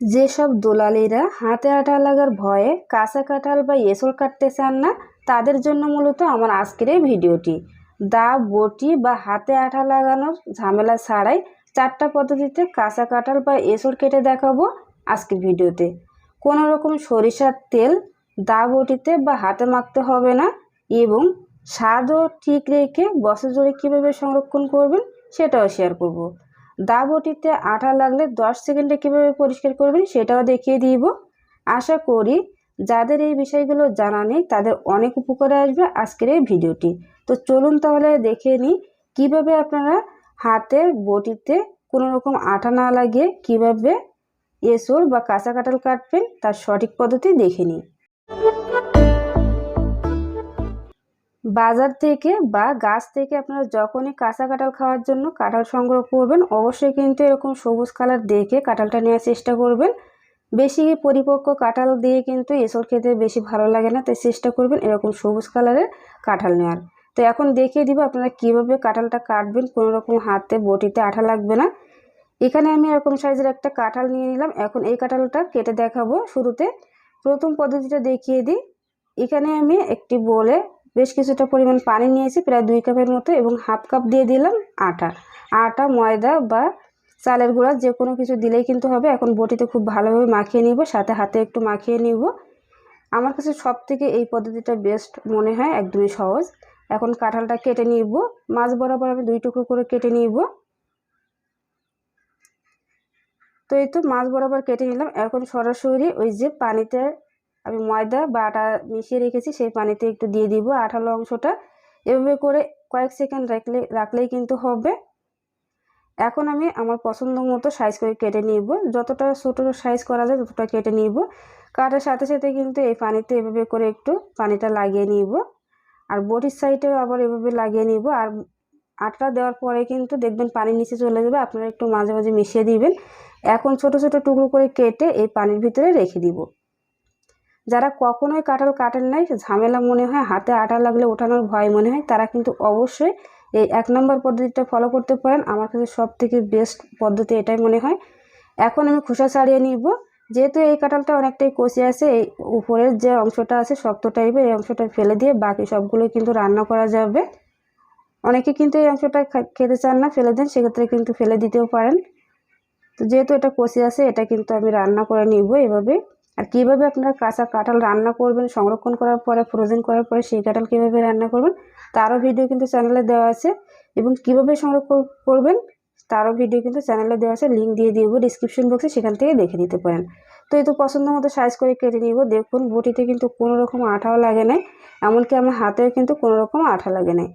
যেসব দোলালিরা হাতে আঠা লাগার ভয়ে কাঁচা কাঁঠাল বা এঁচড় কাটতে চান না, তাদের জন্য মূলত আমার আজকের এই ভিডিওটি দা, বটি বা হাতে আঠা লাগানোর ঝামেলা ছাড়াই চারটা পদ্ধতিতে কাঁচা কাঁঠাল বা এঁচড় কেটে দেখাবো আজকের ভিডিওতে কোনো রকম সরিষার তেল দা, বটিতে বা হাতে মাখতে হবে না এবং স্বাদও ঠিক রেখে বছর জুড়ে কীভাবে সংরক্ষণ করবেন সেটাও শেয়ার করব। দা বটিতে আঠা লাগলে দশ সেকেন্ডে কীভাবে পরিষ্কার করবেন সেটাও দেখিয়ে দিব। আশা করি যাদের এই বিষয়গুলো জানা নেই তাদের অনেক উপকারে আসবে আজকের এই ভিডিওটি। তো চলুন তাহলে দেখে নিই কীভাবে আপনারা হাতে বটিতে কোনো রকম আঠা না লাগিয়ে কীভাবে এসোর বা কাঁচা কাঁঠাল কাটবেন তার সঠিক পদ্ধতি দেখে নিই। বাজার থেকে বা গাছ থেকে আপনারা যখনই কাঁচা কাঁঠাল খাওয়ার জন্য কাঁঠাল সংগ্রহ করবেন, অবশ্যই কিন্তু এরকম সবুজ কালার দেখে কাঁঠালটা নেওয়ার চেষ্টা করবেন। বেশি পরিপক্ক কাঁঠাল দিয়ে কিন্তু এসব খেতে বেশি ভালো লাগে না, তাই চেষ্টা করবেন এরকম সবুজ কালারের কাঁঠাল নেওয়ার। তো এখন দেখিয়ে দিব আপনারা কীভাবে কাঁঠালটা কাটবেন, কোনো রকম হাতে বটিতে আঠা লাগবে না। এখানে আমি এরকম সাইজের একটা কাঁঠাল নিয়ে নিলাম। এখন এই কাঁঠালটা কেটে দেখাবো শুরুতে। প্রথম পদ্ধতিটা দেখিয়ে দিই। এখানে আমি একটি বলে বেশ কিছুটা পরিমাণ পানি নিয়েছি, প্রায় দুই কাপের মতো এবং হাফ কাপ দিয়ে দিলাম আটা। আটা, ময়দা বা চালের গুঁড়া যে কোনো কিছু দিলেই কিন্তু হবে। এখন বটিতে খুব ভালোভাবে মাখিয়ে নিব, সাথে হাতে একটু মাখিয়ে নিব। আমার কাছে সব থেকে এই পদ্ধতিটা বেস্ট মনে হয়, একদমই সহজ। এখন কাঁঠালটা কেটে নিব। মাছ বরাবর আমি দুই টুকরো করে কেটে নিব। তো এই তো মাছ বরাবর কেটে নিলাম। এখন সরাসরি ওই যে পানিতে আমি ময়দা বা আটা মিশিয়ে রেখেছি, সেই পানিতে একটু দিয়ে দিব আঠালো অংশটা। এভাবে করে কয়েক সেকেন্ড রাখলে, রাখলেই কিন্তু হবে। এখন আমি আমার পছন্দ মতো সাইজ করে কেটে নিব। যতটা ছোটো সাইজ করা যায় ততটা কেটে নিব। কাটার সাথে সাথে কিন্তু এই পানিতে এভাবে করে একটু পানিটা লাগিয়ে নিব। আর বটির সাইডেও আবার এভাবে লাগিয়ে নিব। আর আটা দেওয়ার পরে কিন্তু দেখবেন পানির নিচে চলে যাবে। আপনারা একটু মাঝে মাঝে মিশিয়ে দিবেন। এখন ছোট ছোট টুকরো করে কেটে এই পানির ভিতরে রেখে দিব। যারা কখনোই কাঁঠাল কাটেন নাই, ঝামেলা মনে হয়, হাতে আটা লাগলে ওঠানোর ভয় মনে হয়, তারা কিন্তু অবশ্যই এই এক নম্বর পদ্ধতিটা ফলো করতে পারেন। আমার কাছে সব থেকে বেস্ট পদ্ধতি এটাই মনে হয়। এখন আমি খোসা ছাড়িয়ে নিব। যেহেতু এই কাঁঠালটা অনেকটাই কষে আছে, এই উপরের যে অংশটা আছে, শক্ত টাইপের, এই অংশটা ফেলে দিয়ে বাকি সবগুলো কিন্তু রান্না করা যাবে। অনেকে কিন্তু এই অংশটা খেতে চান না, ফেলে দেন, সেক্ষেত্রে কিন্তু ফেলে দিতেও পারেন। তো যেহেতু এটা কষে আছে, এটা কিন্তু আমি রান্না করে নিব এভাবে। আর কীভাবে আপনারা কাঁচা কাঁঠাল রান্না করবেন, সংরক্ষণ করার পরে ফ্রোজেন করার পরে সেই কাঁঠাল কীভাবে রান্না করবেন, তারও ভিডিও কিন্তু চ্যানেলে দেওয়া আছে। এবং কীভাবে সংরক্ষণ করবেন, তারও ভিডিও কিন্তু চ্যানেলে দেওয়া আছে। লিঙ্ক দিয়ে দিব ডিসক্রিপশন বক্সে সেখান থেকে দেখে নিতে পারেন। তো এই তো পছন্দ মতো সাইজ করে কেটে নিব। দেখুন, বটিতে কিন্তু কোনো রকম আঠাও লাগে নাই, এমনকি আমার হাতেও কিন্তু কোনো রকম আঠা লাগে নাই।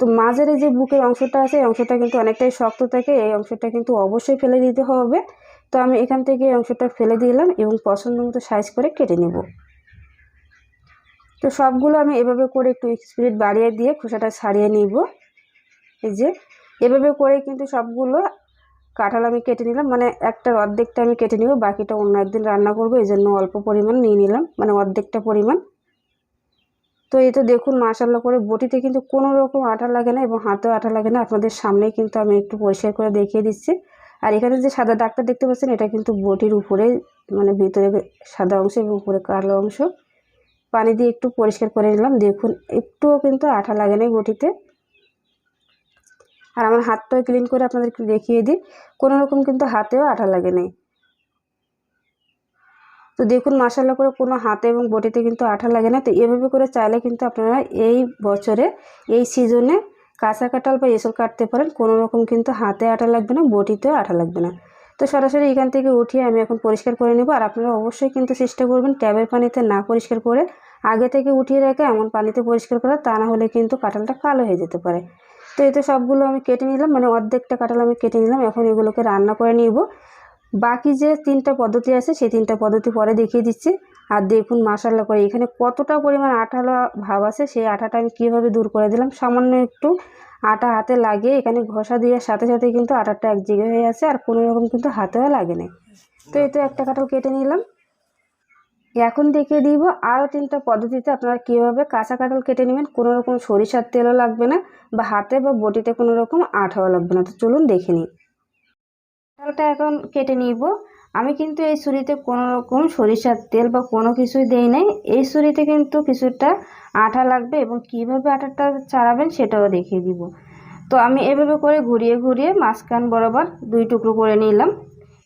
তো মাঝের যে বুকের অংশটা আছে, এই অংশটা কিন্তু অনেকটাই শক্ত থাকে, এই অংশটা কিন্তু অবশ্যই ফেলে দিতে হবে। তো আমি এখান থেকে অংশটা ফেলে দিলাম এবং পছন্দ মতো সাইজ করে কেটে নেব। তো সবগুলো আমি এভাবে করে একটু স্পিড বাড়িয়ে দিয়ে খোসাটা ছাড়িয়ে নিব। এই যে, এভাবে করে কিন্তু সবগুলো কাঁঠাল আমি কেটে নিলাম। মানে একটা অর্ধেকটা আমি কেটে নিব, বাকিটা অন্য একদিন রান্না করব, এই জন্য অল্প পরিমাণ নিয়ে নিলাম মানে অর্ধেকটা পরিমাণ। তো এই তো দেখুন মাসাল্লা করে বটিতে কিন্তু কোনো রকম আঠা লাগে না এবং হাতেও আঠা লাগে না। আপনাদের সামনেই কিন্তু আমি একটু পরিষ্কার করে দেখিয়ে দিচ্ছি। আর এখানে যে সাদা ডাক্তার দেখতে পাচ্ছেন, এটা কিন্তু বটির উপরে মানে ভিতরে সাদা অংশ এবং উপরে কালো অংশ। পানি দিয়ে একটু পরিষ্কার করে নিলাম। দেখুন, একটুও কিন্তু আঠা লাগে নাই বটিতে। আর আমার হাতটাও ক্লিন করে আপনাদেরকে দেখিয়ে দিই। কোনো রকম কিন্তু হাতেও আঠা লাগে নাই। তো দেখুন মাসাল্লা করে কোনো হাতে এবং বটিতে কিন্তু আঠা লাগে না তো এভাবে করে চাইলে কিন্তু আপনারা এই বছরে, এই সিজনে কাঁচা কাঁঠাল বা এসব কাটতে পারেন, কোনো রকম কিন্তু হাতে আটা লাগবে না, বটিতেও আটা লাগবে না। তো সরাসরি এখান থেকে উঠিয়ে আমি এখন পরিষ্কার করে নেব, আর আপনারা অবশ্যই কিন্তু চেষ্টা করবেন ট্যাবের পানিতে না পরিষ্কার করে আগে থেকে উঠিয়ে রেখে এমন পানিতে পরিষ্কার করা, তা না হলে কিন্তু কাঁঠালটা কালো হয়ে যেতে পারে। তো এতে সবগুলো আমি কেটে নিলাম মানে অর্ধেকটা কাঁঠাল আমি কেটে নিলাম, এখন এগুলোকে রান্না করে নিব। বাকি যে তিনটা পদ্ধতি আছে, সেই তিনটা পদ্ধতি পরে দেখিয়ে দিচ্ছি। আর দেখুন মাসাল্লা করে। এখানে কতটা পরিমাণ আঠালো ভাব আছে, সেই আঠাটা আমি কীভাবে দূর করে দিলাম? সামান্য একটু আটা হাতে লাগিয়ে এখানে ঘষা দেওয়ার সাথে সাথে কিন্তু আটাটা এক জায়গায় হয়ে আছে আর কোনো রকম কিন্তু হাতেও লাগে না তো তো একটা কাঁঠাল কেটে নিলাম। এখন দেখিয়ে দিব আরও তিনটা পদ্ধতিতে আপনারা কীভাবে কাঁচা কাঁঠাল কেটে নেবেন। কোনো রকম সরিষার তেলও লাগবে না বা হাতে বা বটিতে কোনো রকম আঠাও লাগবে না। তো চলুন দেখে নিই। কাঁঠালটা এখন কেটে নিব। আমি কিন্তু এই ছুরিতে কোনো রকম সরিষার তেল বা কোনো কিছুই দেই নাই। এই ছুরিতে কিন্তু কিছুটা আঠা লাগবে এবং কীভাবে আঠাটা ছাড়াবেন সেটাও দেখিয়ে দিব। তো আমি এভাবে করে ঘুরিয়ে ঘুরিয়ে মাঝখান বরাবর দুই টুকরো করে নিলাম।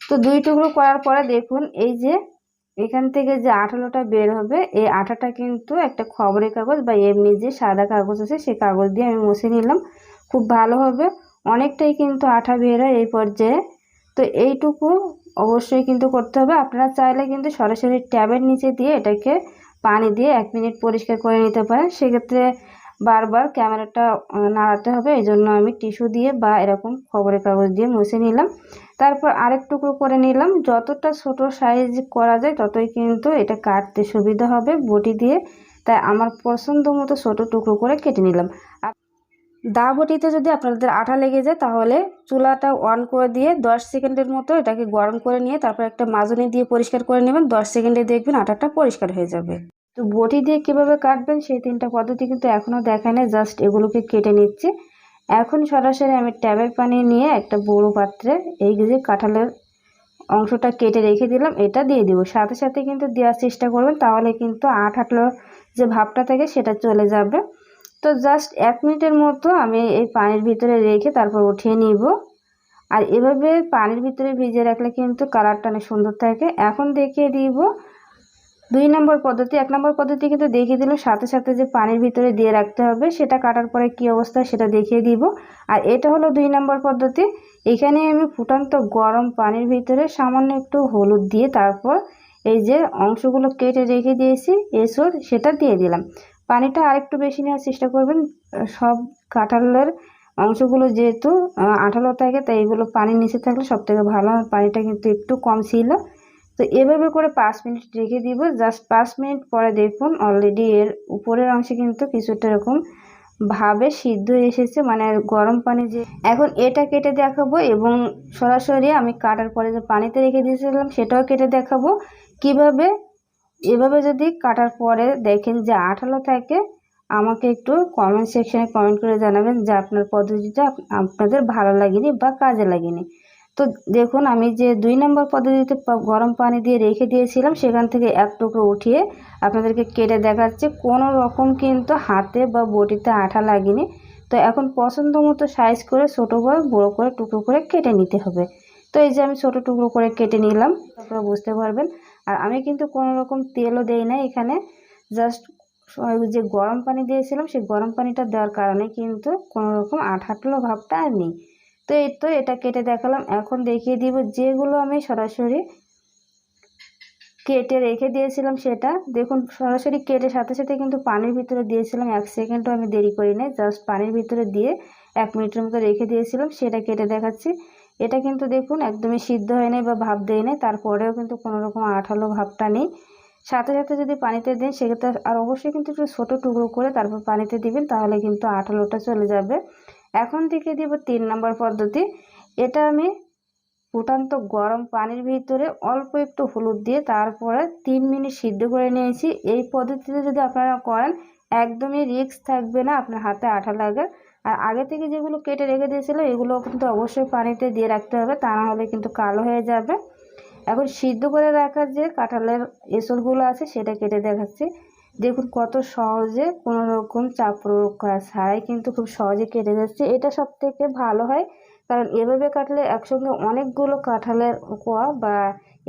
তো দুই টুকরো করার পরে দেখুন, এই যে এখান থেকে যে আঠালোটা বের হবে, এই আঠাটা কিন্তু একটা খবরের কাগজ বা এমনি যে সাদা কাগজ আছে সেই কাগজ দিয়ে আমি মুছে নিলাম। খুব ভালো হবে, অনেকটাই কিন্তু আঠা বের হয় এই পর্যায়ে। তো এইটুকু অবশ্যই কিন্তু করতে হবে। আপনারা চাইলে কিন্তু সরাসরি ট্যাবের নিচে দিয়ে এটাকে পানি দিয়ে এক মিনিট পরিষ্কার করে নিতে পারেন। সেক্ষেত্রে বারবার ক্যামেরাটা নাড়াতে হবে। এই জন্য আমি টিস্যু দিয়ে বা এরকম খবরের কাগজ দিয়ে মুছে নিলাম। তারপর আরেক টুকরো করে নিলাম। যতটা ছোট সাইজ করা যায়, ততই কিন্তু এটা কাটতে সুবিধা হবে বটি দিয়ে। তাই আমার পছন্দ মতো ছোটো টুকরো করে কেটে নিলাম। দা বটিতে যদি আপনাদের আঠা লেগে যায়, তাহলে চুলাটা অন করে দিয়ে দশ সেকেন্ডের মতো এটাকে গরম করে নিয়ে তারপর একটা মাজনি দিয়ে পরিষ্কার করে নেবেন। দশ সেকেন্ডে দেখবেন আটাটা পরিষ্কার হয়ে যাবে। তো বটি দিয়ে কীভাবে কাটবেন সেই তিনটা পদ্ধতি কিন্তু এখনও দেখায় না জাস্ট এগুলোকে কেটে নিচ্ছি। এখন সরাসরি আমি ট্যাবের পানি নিয়ে একটা বড় পাত্রে এই যে কাঁঠালের অংশটা কেটে রেখে দিলাম, এটা দিয়ে দিব। সাথে সাথে কিন্তু দেওয়ার চেষ্টা করবেন, তাহলে কিন্তু আট আটলো যে ভাবটা থাকে সেটা চলে যাবে। তো জাস্ট এক মিনিটের মতো আমি এই পানির ভিতরে রেখে তারপর উঠিয়ে নিব। আর এভাবে পানির ভিতরে ভিজিয়ে রাখলে কিন্তু কালারটা অনেক সুন্দর থাকে। এখন দেখিয়ে দিব দুই নম্বর পদ্ধতি। এক নম্বর পদ্ধতি কিন্তু দেখিয়ে দিলাম, সাথে সাথে যে পানির ভিতরে দিয়ে রাখতে হবে, সেটা কাটার পরে কি অবস্থা সেটা দেখিয়ে দিব। আর এটা হলো দুই নম্বর পদ্ধতি। এখানে আমি ফুটান্ত গরম পানির ভিতরে সামান্য একটু হলুদ দিয়ে তারপর এই যে অংশগুলো কেটে রেখে দিয়েছি এসর সেটা দিয়ে দিলাম। পানিটা আরেকটু বেশি নেওয়ার চেষ্টা করবেন। সব কাঁঠালের অংশগুলো যেহেতু আঠালো থাকে, তাই এগুলো পানির নিচে থাকলে সব থেকে ভালো। পানিটা কিন্তু একটু কম ছিল। তো এভাবে করে পাঁচ মিনিট রেখে দিব। জাস্ট পাঁচ মিনিট পরে দেখুন অলরেডি এর উপরের অংশে কিন্তু কিছুটা এরকম ভাবে সিদ্ধ এসেছে। মানে গরম পানি যে এখন এটা কেটে দেখাবো এবং সরাসরি আমি কাটার পরে যে পানিতে রেখে দিয়েছিলাম সেটাও কেটে দেখাবো। কীভাবে এভাবে যদি কাটার পরে দেখেন যে আঠালো থাকে, আমাকে একটু কমেন্ট সেকশানে কমেন্ট করে জানাবেন যে আপনার পদ্ধতিটা আপনাদের ভালো লাগেনি বা কাজে লাগেনি। তো দেখুন, আমি যে দুই নম্বর পদ্ধতিতে গরম পানি দিয়ে রেখে দিয়েছিলাম, সেখান থেকে এক টুকরো উঠিয়ে আপনাদেরকে কেটে দেখাচ্ছে। কোনো রকম কিন্তু হাতে বা বটিতে আঠা লাগেনি। তো এখন পছন্দ মতো সাইজ করে ছোটো বা বড়ো করে টুকরো করে কেটে নিতে হবে। তো এই যে আমি ছোটো টুকরো করে কেটে নিলাম আপনারা বুঝতে পারবেন আর আমি কিন্তু কোনো রকম তেলও দেই না এখানে। জাস্ট যে গরম পানি দিয়েছিলাম, সেই গরম পানিটা দেওয়ার কারণে কিন্তু কোনো রকম আঠাটলো ভাবটা আর নেই। তো এই তো এটা কেটে দেখালাম। এখন দেখিয়ে দিব যেগুলো আমি সরাসরি কেটে রেখে দিয়েছিলাম সেটা। দেখুন, সরাসরি কেটে সাথে সাথে কিন্তু পানির ভিতরে দিয়েছিলাম। এক সেকেন্ডও আমি দেরি করি নাই জাস্ট পানির ভিতরে দিয়ে এক মিনিটের মতো রেখে দিয়েছিলাম। সেটা কেটে দেখাচ্ছি। এটা কিন্তু দেখুন একদমই সিদ্ধ হয় নাই বা ভাব দেয় নাই, তারপরেও কিন্তু কোনো রকম আঠালো ভাবটা নেই। সাথে সাথে যদি পানিতে দেন, সেক্ষেত্রে আর অবশ্যই কিন্তু একটু ছোটো টুকরো করে তারপর পানিতে দিবেন, তাহলে কিন্তু আঠালোটা চলে যাবে। এখন থেকে দিব তিন নম্বর পদ্ধতি। এটা আমি ফুটান্ত গরম পানির ভিতরে অল্প একটু হলুদ দিয়ে তারপরে তিন মিনিট সিদ্ধ করে নিয়েছি। এই পদ্ধতিতে যদি আপনারা করেন, একদমই রিস্ক থাকবে না, আপনার হাতে আঠা লাগার আর আগে থেকে যেগুলো কেটে রেখে দিয়েছিল, এগুলো কিন্তু অবশ্যই পানিতে দিয়ে রাখতে হবে, তা না হলে কিন্তু কালো হয়ে যাবে। এখন সিদ্ধ করে রাখার যে কাঁঠালের এসলগুলো আছে, সেটা কেটে দেখাচ্ছি। দেখুন কত সহজে কোনো রকম চাপ প্রয়োগ করা ছাড়াই কিন্তু খুব সহজে কেটে যাচ্ছে। এটা সব থেকে ভালো হয়, কারণ এভাবে কাটলে একসঙ্গে অনেকগুলো কাঁঠালের কোয়া বা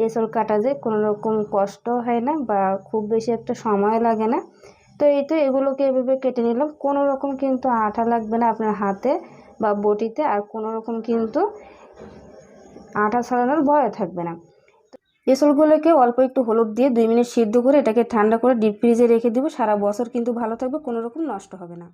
এসল কাটা যায়, কোনো রকম কষ্ট হয় না বা খুব বেশি একটা সময় লাগে না। তো এই তো এগুলোকে এভাবে কেটে নিলাম। কোনো রকম কিন্তু আঠা লাগবে না আপনার হাতে বা বটিতে, আর কোনো রকম কিন্তু আঠা ছাড়ানোর ভয় থাকবে না। এসলগুলোকে অল্প একটু হলুদ দিয়ে দুই মিনিট সিদ্ধ করে এটাকে ঠান্ডা করে ডিপ ফ্রিজে রেখে দেবো। সারা বছর কিন্তু ভালো থাকবে, কোনো রকম নষ্ট হবে না।